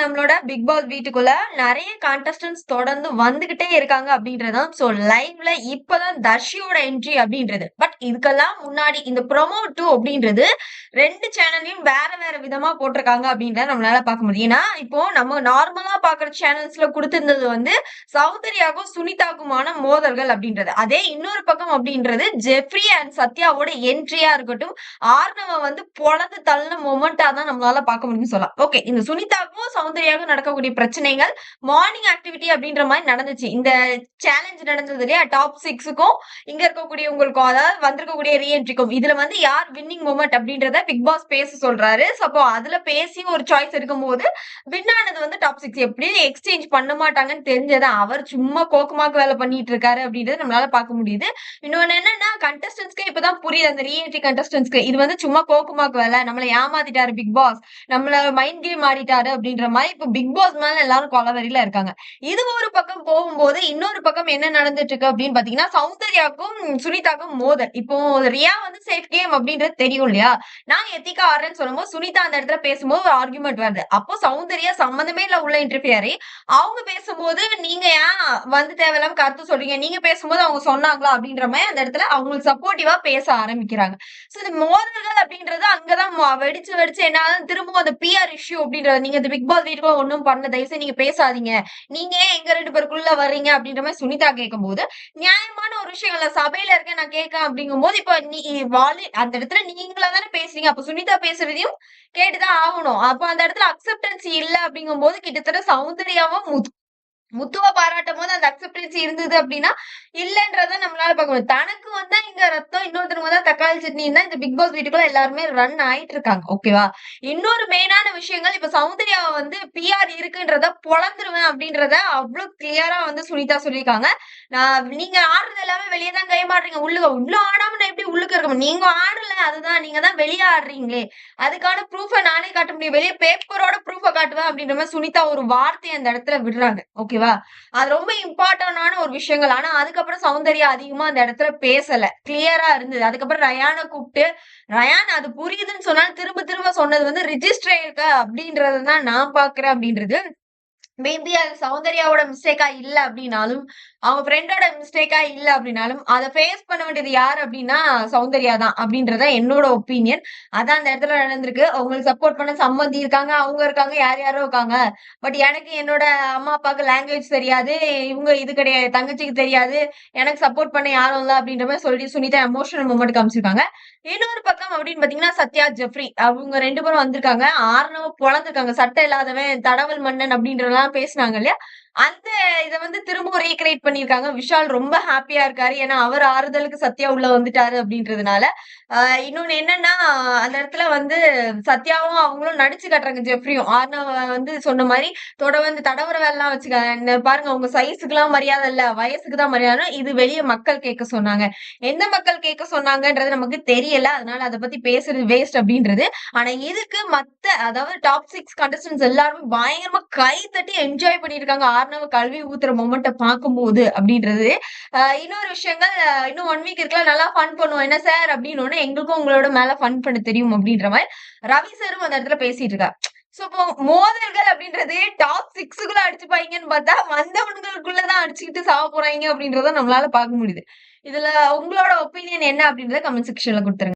நம்மளோட big pass வீட்டுக்குள்ள நிறைய கான்டெஸ்டன்ஸ் தொடர்ந்து வந்துகிட்டே இருக்காங்க அப்படின்றதும் சோ லைவ்ல இப்பதான் தர்ஷியோட என்ட்ரி அப்படின்றது. பட் இதுக்கெல்லாம் முன்னாடி இந்த ப்ரொமோ டூ அப்படின்றது ரெண்டு சேனல்லையும் வேற வேற விதமா போட்டிருக்காங்க அப்படின்றத நம்மளால பார்க்க முடியும். ஏன்னா இப்போ நம்ம நார்மலா பாக்குற சேனல்ஸ்ல கொடுத்திருந்தது வந்து சௌந்தர்யாக்கும் சுனிதாக்குமான மோதல்கள் அப்படின்றது. அதே இன்னொரு பக்கம் அப்படின்றது ஜெஃப்ரி அண்ட் சத்யாவோட என்ட்ரியா இருக்கட்டும் ஆர்ணவ வந்து பொழந்து தள்ளின மொமெண்டா தான் நம்மளால பார்க்க முடியும்னு சொல்லலாம். ஓகே இந்த சுனிதாக்கும் சௌந்தர்யாவுக்கும் நடக்கக்கூடிய பிரச்சனைகள் மார்னிங் ஆக்டிவிட்டி அப்படின்ற மாதிரி நடந்துச்சு. இந்த சேலஞ்ச் நடந்தது இல்லையா? டாப் சிக்ஸுக்கும் இங்க இருக்கக்கூடியவங்களுக்கும் அதாவது வந்திருக்கக்கூடிய ரீஎன்ட்ரிக்கும் இதுல வந்து யார் வின்னிங் மூமெண்ட் அப்படின்றத பிக் பாஸ் பேச சொல்றாரு. அப்போ அதுல பேசி ஒரு சாய்ஸ் இருக்கும்போது வின் ஆனது வந்து டாப் சிக்ஸ் எப்படி எக்ஸ்சேஞ்ச் பண்ண மாட்டாங்கன்னு தெரிஞ்சதை அவர் சும்மா கோக்குமாக்கு வேலை பண்ணிட்டு இருக்காரு அப்படின்றது நம்மளால பார்க்க முடியுது. இன்னொன்னு என்னன்னா கண்டஸ்டன்ஸ்க்கு இப்பதான் புரியுது. அந்த ரீஎன்ட்ரி கண்டஸ்டன்ஸ்க்கு இது வந்து சும்மா கோக்குமாக்கு வேலை. நம்மளை ஏமாத்திட்டாரு பிக் பாஸ் நம்மள மைண்ட் கேம் ஆடிட்டாரு அப்படின்ற மாதிரி இப்ப பிக் பாஸ் மேல எல்லாரும் கொலவெறியில இருக்காங்க. இது ஒரு பக்கம் போகும்போது இன்னொரு பக்கம் என்ன நடந்துட்டு இருக்கு அப்படின்னு பாத்தீங்கன்னா சௌந்தர்யாக்கும் சுனிதாக்கும் மோதல். இப்போ ரியா வந்து சேஃப் கேம் அப்படின்றது தெரியும் இல்லையா? நான் எத்திக்கா ஆடுறேன்னு சொல்லும்போது சுனிதா அந்த இடத்துல பேசும்போது ஒரு ஆர்குமெண்ட் வருது. அப்போ சௌந்தர்யா சம்மந்தமே இல்ல உள்ள இன்டர்ஃபியர் அவங்க பேசும்போது நீங்க ஏன் வந்து தேவையில்லாம கருத்து சொல்றீங்க? நீங்க பேசும்போது அவங்க சொன்னாங்களா அப்படின்ற மாதிரி அந்த இடத்துல அவங்களுக்கு சப்போர்ட்டிவா பேச ஆரம்பிக்கிறாங்க. சோ இந்த மோதல்கள் அப்படின்றது அங்கதான் வெடிச்சு வெடிச்சு என்ன திரும்பவும் அந்த பிஆர் இஷ்யூ அப்படின்றது நீங்க இந்த பிக் பாஸ் வீட்டுக்குள்ள ஒன்றும் பண்ணல. தயவுசெய்து நீங்க பேசாதீங்க. நீங்க ஏன் எங்க ரெண்டு பேருக்குள்ள வர்றீங்க? அப்படின்ற மாதிரி சுனிதா கேட்கும் போது நியாயமான ஒரு விஷயங்கள சபையில இருக்கேன் நான் கேட்க அப்படிங்கும் போது இப்ப நீ வாலி அந்த இடத்துல நீங்களா தானே பேசுறீங்க. அப்ப சுனிதா பேசுறதையும் கேட்டுதான் ஆகணும். அப்ப அந்த இடத்துல அக்செப்டன்ஸ் இல்ல அப்படிங்கும் போது கிட்டத்தட்ட சௌந்தர்யாவும் முத்துவை பாராட்டும் போது அந்த அக்செப்டன்ஸ் இருந்தது அப்படின்னா இல்லைன்றத நம்மளால பார்க்க முடியும். தனக்கு வந்தா இங்க ரத்தம் இன்னொருத்தருக்கு வந்தா தக்காளி சட்னி தான் இந்த பிக் பாஸ் வீட்டுக்குள்ள எல்லாருமே ரன் ஆயிட்டு இருக்காங்க. ஓகேவா இன்னொரு மெயினான விஷயங்கள் இப்ப சௌந்தர்யாவை வந்து பிஆர் இருக்குன்றத பொழந்துருவேன் அப்படின்றத அவ்வளவு கிளியரா வந்து சுனிதா சொல்லியிருக்காங்க. நான் நீங்க ஆடுறது எல்லாமே வெளியே தான் கை மாடுறீங்க உள்ளுக உள்ள ஆடாம நான் எப்படி உள்ளுக்கு இருக்க நீங்க ஆடல அதுதான். நீங்க தான் வெளியே ஆடுறீங்களே. அதுக்கான ப்ரூஃபை நானே காட்ட முடியும். வெளியே பேப்பரோட ப்ரூஃபை காட்டுவேன் அப்படின்ற மாதிரி சுனிதா ஒரு வார்த்தை அந்த இடத்துல விடுறாங்க. ஓகேவா அது ரொம்ப இம்பார்ட்டன்டான ஒரு விஷயங்கள். ஆனா அதுக்கப்புறம் சௌந்தர்யா அதிகமா அந்த இடத்துல பேசல. கிளியரா இருந்தது. அதுக்கப்புறம் ரயானை கூப்பிட்டு ரயான் அது புரியுதுன்னு சொன்னாலும் திரும்ப திரும்ப சொன்னது வந்து ரிஜிஸ்டர் ஆயிருக்க அப்படின்றதான் நான் பாக்குறேன் அப்படின்றது மேபி அது சௌந்தர்யாவோட மிஸ்டேக்கா இல்ல அப்படின்னாலும் அவங்க ஃப்ரெண்டோட மிஸ்டேக்கா இல்ல அப்படின்னாலும் அதை ஃபேஸ் பண்ண வேண்டியது யார் அப்படின்னா சௌந்தர்யா தான் அப்படின்றத என்னோட ஒப்பீனியன் அதான் அந்த இடத்துல நடந்திருக்கு. அவங்களுக்கு சப்போர்ட் பண்ண சம்மந்தி இருக்காங்க அவங்க இருக்காங்க யார் யாரோ இருக்காங்க. பட் எனக்கு என்னோட அம்மா அப்பாவுக்கு லாங்குவேஜ் தெரியாது. இவங்க இது கிடையாது தங்கச்சிக்கு தெரியாது. எனக்கு சப்போர்ட் பண்ண யாரும் இல்லை அப்படின்ற மாதிரி சொல்லி சுனிதா எமோஷனல் மூமெண்ட் காமிச்சிருக்காங்க. இன்னொரு பக்கம் அப்படின்னு பாத்தீங்கன்னா சத்யா ஜெஃப்ரி அவங்க ரெண்டு பேரும் வந்திருக்காங்க. ஆறுனவ பொழந்திருக்காங்க. சட்டை இல்லாதவன் தடவல் மன்னன் அப்படின்றலாம் பேசினாங்க இல்லையா? அந்த இதை வந்து திரும்பவும் ரீக்ரியேட் பண்ணியிருக்காங்க. விஷால் ரொம்ப ஹாப்பியா இருக்காரு. ஏன்னா அவர் ஆறுதலுக்கு சத்யா உள்ள வந்துட்டாரு அப்படின்றதுனால. இன்னொன்னு என்னன்னா அந்த இடத்துல வந்து சத்யாவும் அவங்களும் நடிச்சு கட்டுறாங்க ஜெஃப்ரியும். ஆர்னவ வந்து சொன்ன மாதிரி தொட வந்து தடவுற வேலைலாம் வச்சுக்க பாருங்க உங்க சைஸுக்கு எல்லாம் மரியாதை இல்ல வயசுக்கு தான் மரியாதை இது வெளியே மக்கள் கேட்க சொன்னாங்க. எந்த மக்கள் கேட்க சொன்னாங்கன்றது நமக்கு தெரியல. அதனால அதை பத்தி பேசுறது வேஸ்ட் அப்படின்றது. ஆனா இதுக்கு மத்த அதாவது டாப் சிக்ஸ் கண்டஸ்டன்ஸ் எல்லாருமே பயங்கரமா கை தட்டி என்ஜாய் பண்ணிருக்காங்க ஆர்னவ கல்வி ஊத்துற மொமெண்ட்டை பார்க்கும்போது அப்படின்றது இன்னொரு விஷயங்கள் இன்னும் ஒன் வீக் இருக்கலாம் நல்லா ஃபன் பண்ணுவோம். என்ன சார் அப்படின்னு எங்களுக்கும் உங்களோட மேல ஃபன் பண்ண தெரியும் அப்படின்ற மாதிரி ரவி சாரும் அந்த இடத்துல பேசிட்டு இருக்கா. சோ இப்போ மோதல்கள் அப்படின்றது டாப் சிக்ஸுக்குள்ள அடிச்சுப்பாங்கன்னு பார்த்தா வந்தவனுங்களுக்குள்ளதான் அடிச்சுக்கிட்டு சாவ போறாங்க அப்படின்றத நம்மளால பார்க்க முடியுது. இதுல உங்களோட ஒப்பீனியன் என்ன அப்படின்றத கமெண்ட் செக்ஷன்ல கொடுத்துருங்க.